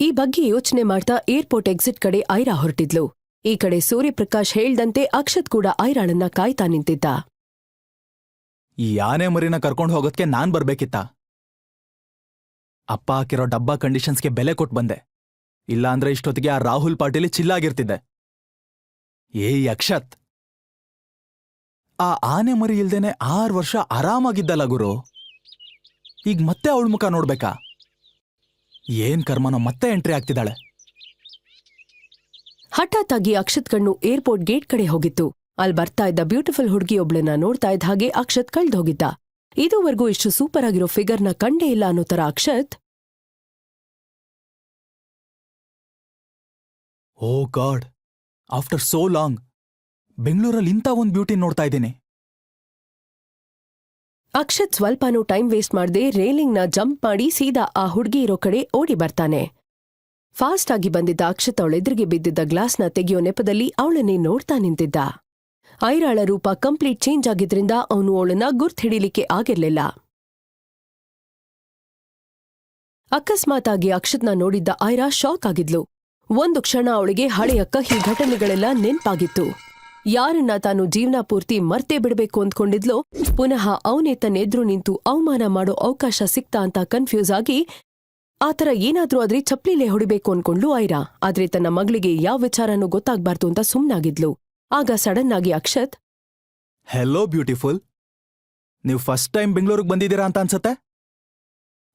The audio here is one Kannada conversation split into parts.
ಈ ಬಗ್ಗೆ ಯೋಚನೆ ಮಾಡ್ತಾ ಏರ್ಪೋರ್ಟ್ ಎಕ್ಸಿಟ್ ಕಡೆ ಐರಾ ಹೊರಟಿದ್ಲು. ಈ ಕಡೆ ಸೂರ್ಯಪ್ರಕಾಶ್ ಹೇಳ್ದಂತೆ ಅಕ್ಷತ್ ಕೂಡ ಐರಾಳನ್ನ ಕಾಯ್ತಾ ನಿಂತಿದ್ದ. ಈ ಆನೆ ಮರಿನ ಕರ್ಕೊಂಡು ಹೋಗೋದಕ್ಕೆ ನಾನ್ ಬರ್ಬೇಕಿತ್ತ. ಅಪ್ಪ ಹಾಕಿರೋ ಡಬ್ಬಾ ಕಂಡೀಷನ್ಸ್ಗೆ ಬೆಲೆ ಕೊಟ್ ಬಂದೆ. ಇಲ್ಲಾಂದ್ರೆ ಇಷ್ಟೊತ್ತಿಗೆ ಆ ರಾಹುಲ್ ಪಾಟೀಲಿ ಚಿಲ್ಲಾಗಿರ್ತಿದ್ದೆ. ಏಯ್ ಅಕ್ಷತ್! ಆ ಆನೆ ಮರಿ ಇಲ್ದೇನೆ ಆರು ವರ್ಷ ಆರಾಮಾಗಿದ್ದಲ್ಲ ಗುರು. ಈಗ ಮತ್ತೆ ಅವಳ ಮುಖ ನೋಡ್ಬೇಕಾ? ಏನ್ ಕರ್ಮನೋ ಮತ್ತೆ ಎಂಟ್ರಿ ಆಗ್ತಿದ್ದಾಳೆ. ಹಠಾತ್ ಆಗಿ ಅಕ್ಷತ್ ಕಣ್ಣು ಏರ್ಪೋರ್ಟ್ ಗೇಟ್ ಕಡೆ ಹೋಗಿತ್ತು. ಅಲ್ಲಿ ಬರ್ತಾ ಇದ್ದ ಬ್ಯೂಟಿಫುಲ್ ಹುಡುಗಿಯೊಬ್ಳನ್ನ ನೋಡ್ತಾ ಇದ್ದ ಹಾಗೆ ಅಕ್ಷತ್ ಕಳ್ದ್ ಹೋಗಿದ್ದ ಇದುವರೆಗೂ ಇಷ್ಟು ಸೂಪರ್ ಆಗಿರೋ ಫಿಗರ್ನ ಕಂಡೇ ಇಲ್ಲ ಅನ್ನೋ ತರ Akshat oh god after so long. ಬೆಂಗಳೂರಲ್ಲಿ ಇಂಥ ಒಂದು ಬ್ಯೂಟಿ ನೋಡ್ತಾ ಇದ್ದೀನಿ. ಅಕ್ಷತ್ ಸ್ವಲ್ಪನೂ ಟೈಮ್ ವೇಸ್ಟ್ ಮಾಡದೆ ರೇಲಿಂಗ್ನ ಜಂಪ್ ಮಾಡಿ ಸೀದಾ ಆ ಹುಡುಗಿ ಇರೋ ಕಡೆ ಓಡಿ ಬರ್ತಾನೆ. ಫಾಸ್ಟ್ ಆಗಿ ಬಂದಿದ್ದ ಅಕ್ಷತ್ ಅವಳೆದುರಿಗೆ ಬಿದ್ದಿದ್ದ ಗ್ಲಾಸ್ನ ತೆಗೆಯೋ ನೆಪದಲ್ಲಿ ಅವಳನ್ನೇ ನೋಡ್ತಾ ನಿಂತಿದ್ದ. ಐರಾಳ ರೂಪ ಕಂಪ್ಲೀಟ್ ಚೇಂಜ್ ಆಗಿದ್ರಿಂದ ಅವನು ಅವಳನ್ನ ಗುರ್ತ್ ಹಿಡಿಲಿಕ್ಕೆ ಆಗಿರ್ಲಿಲ್ಲ. ಅಕಸ್ಮಾತಾಗಿ ಅಕ್ಷತ್ನ ನೋಡಿದ್ದ ಐರಾ ಶಾಕ್ ಆಗಿದ್ಲು. ಒಂದು ಕ್ಷಣ ಅವಳಿಗೆ ಹಳೆಯ ಕಹಿ ಘಟನೆಗಳೆಲ್ಲ ನೆನ್ಪಾಗಿತ್ತು. ಯಾರನ್ನ ತಾನು ಜೀವನ ಪೂರ್ತಿ ಮರ್ತೇ ಬಿಡಬೇಕು ಅಂದ್ಕೊಂಡಿದ್ಲೋ, ಪುನಃ ಅವನೇ ತನ್ನೆದ್ರು ನಿಂತು ಅವಮಾನ ಮಾಡೋ ಅವಕಾಶ ಸಿಕ್ತಾ ಅಂತ ಕನ್ಫ್ಯೂಸ್ ಆಗಿ ಆತರ ಏನಾದ್ರೂ ಆದ್ರೆ ಚಪ್ಲಿಲೆ ಹೊಡಿಬೇಕು ಅನ್ಕೊಂಡ್ಲು ಐರಾ. ಆದ್ರೆ ತನ್ನ ಮಗಳಿಗೆ ಯಾವ ವಿಚಾರನೂ ಗೊತ್ತಾಗ್ಬಾರ್ದು ಅಂತ ಸುಮ್ನಾಗಿದ್ಲು. ಆಗ ಸಡನ್ ಆಗಿ ಅಕ್ಷತ್ ಹೆಲೋ ಬ್ಯೂಟಿಫುಲ್ ನೀವು ಫಸ್ಟ್ ಟೈಮ್ ಬೆಂಗಳೂರಿಗೆ ಬಂದಿದ್ದೀರಾ ಅಂತ ಅನ್ಸತ್ತೆ?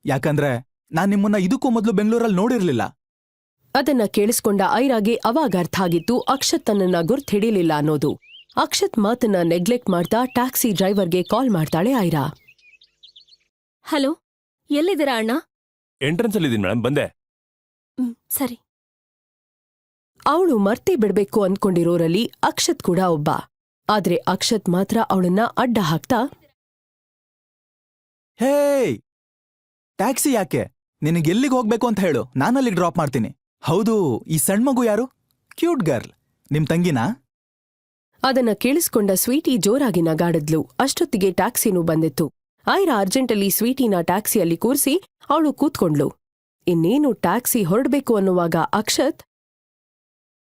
ಯಾಕಂದ್ರೆ ನಾನ್ ನಿಮ್ಮನ್ನ ಇದಕ್ಕೂ ಮೊದಲು ಬೆಂಗಳೂರಲ್ಲಿ ನೋಡಿರ್ಲಿಲ್ಲ. ಅದನ್ನ ಕೇಳಿಸ್ಕೊಂಡ ಐರಾಗೆ ಅವಾಗ ಅರ್ಥ ಆಗಿತ್ತು ಅಕ್ಷತ್ ತನ್ನನ್ನ ಗುರ್ತ್ ಹಿಡಿಲಿಲ್ಲ ಅನ್ನೋದು. ಅಕ್ಷತ್ ಮಾತನ್ನ ನೆಗ್ಲೆಕ್ಟ್ ಮಾಡ್ತಾ ಟ್ಯಾಕ್ಸಿ ಡ್ರೈವರ್ಗೆ ಕಾಲ್ ಮಾಡ್ತಾಳೆ ಐರಾ. ಹಲೋ ಎಲ್ಲಿದ್ದೀರಾ ಅಣ್ಣ? ಎಂಟ್ರೆನ್ಸ್ ಅಲ್ಲಿ ಇದೀನಿ ಮೇಡಮ್ ಬಂದೆ. ಹ್ಮ್, ಸರಿ. ಅವಳು ಮರ್ತೇ ಬಿಡ್ಬೇಕು ಅಂದ್ಕೊಂಡಿರೋರಲ್ಲಿ ಅಕ್ಷತ್ ಕೂಡ ಒಬ್ಬ. ಆದ್ರೆ ಅಕ್ಷತ್ ಮಾತ್ರ ಅವಳನ್ನ ಅಡ್ಡ ಹಾಕ್ತಾ ಹೇ ಟ್ಯಾಕ್ಸಿ ಯಾಕೆ? ನಿನಗೆ ಎಲ್ಲಿಗೆ ಹೋಗ್ಬೇಕು ಅಂತ ಹೇಳು. ನಾನಲ್ಲಿ ಡ್ರಾಪ್ ಮಾಡ್ತೀನಿ. ಹೌದು ಈ ಸಣ್ಣ ಮಗು ಯಾರು? Cute girl. ನಿಮ್ ತಂಗಿನಾ? ಅದನ್ನ ಕೇಳಿಸ್ಕೊಂಡ ಸ್ವೀಟಿ ಜೋರಾಗಿ ನಗಾಡಿದ್ಲು. ಅಷ್ಟೊತ್ತಿಗೆ ಟ್ಯಾಕ್ಸಿನೂ ಬಂದಿತ್ತು. ಐರಾ ಅರ್ಜೆಂಟಲ್ಲಿ ಸ್ವೀಟಿನ ಟ್ಯಾಕ್ಸಿಯಲ್ಲಿ ಕೂರ್ಸಿ ಅವಳು ಕೂತ್ಕೊಂಡ್ಲು ಇನ್ನೇನು ಟ್ಯಾಕ್ಸಿ ಹೊರಡ್ಬೇಕು ಅನ್ನುವಾಗ ಅಕ್ಷತ್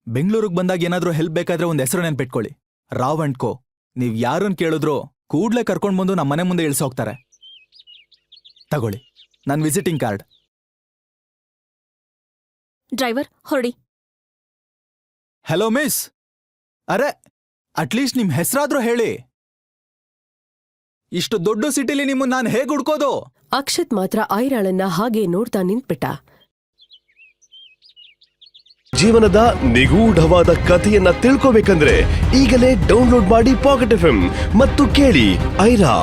ಬೆಂಗಳೂರಿಗೆ ಬಂದಾಗ ಏನಾದ್ರೂ ಹೆಲ್ಪ್ ಬೇಕಾದ್ರೆ ಒಂದ್ ಹೆಸರು ನೆನ್ಪಿಟ್ಕೊಳ್ಳಿ. ರಾವ್ ಅಂಡ್ ಕೋ ನೀವ್ ಯಾರನ್ ಕೇಳಿದ್ರು ಕೂಡ್ಲೆ ಕರ್ಕೊಂಡ್ ಬಂದು ನಮ್ಮ ಮನೆ ಮುಂದೆ ಇಳಿಸೋಗ್ತಾರೆ. ತಗೊಳ್ಳಿ. ನನ್ನ ವಿಸಿಟಿಂಗ್ ಕಾರ್ಡ್. ಡ್ರೈವರ್ ಹೊರಡಿ. Hello miss. ಅರೆ ಅಟ್ಲೀಸ್ಟ್ ನಿಮ್ ಹೆಸರಾದ್ರೂ ಹೇಳಿ. ಇಷ್ಟು ದೊಡ್ಡ ಸಿಟಿಲಿ ನಿಮ್ಮನ್ನ ನಾನು ಹೇಗ್ ಹುಡ್ಕೋದು? ಅಕ್ಷತ್ ಮಾತ್ರ ಐರಾಳನ್ನ ಹಾಗೆ ನೋಡ್ತಾ ನಿಂತ್ಬಿಟ್ಟ. ಜೀವನದ ನಿಗೂಢವಾದ ಕಥೆಯನ್ನ ತಿಳ್ಕೋಬೇಕಂದ್ರೆ ಈಗಲೇ ಡೌನ್ಲೋಡ್ ಮಾಡಿ ಪಾಕೆಟ್ ಎಫ್ ಮತ್ತು ಕೇಳಿ ಐರಾ.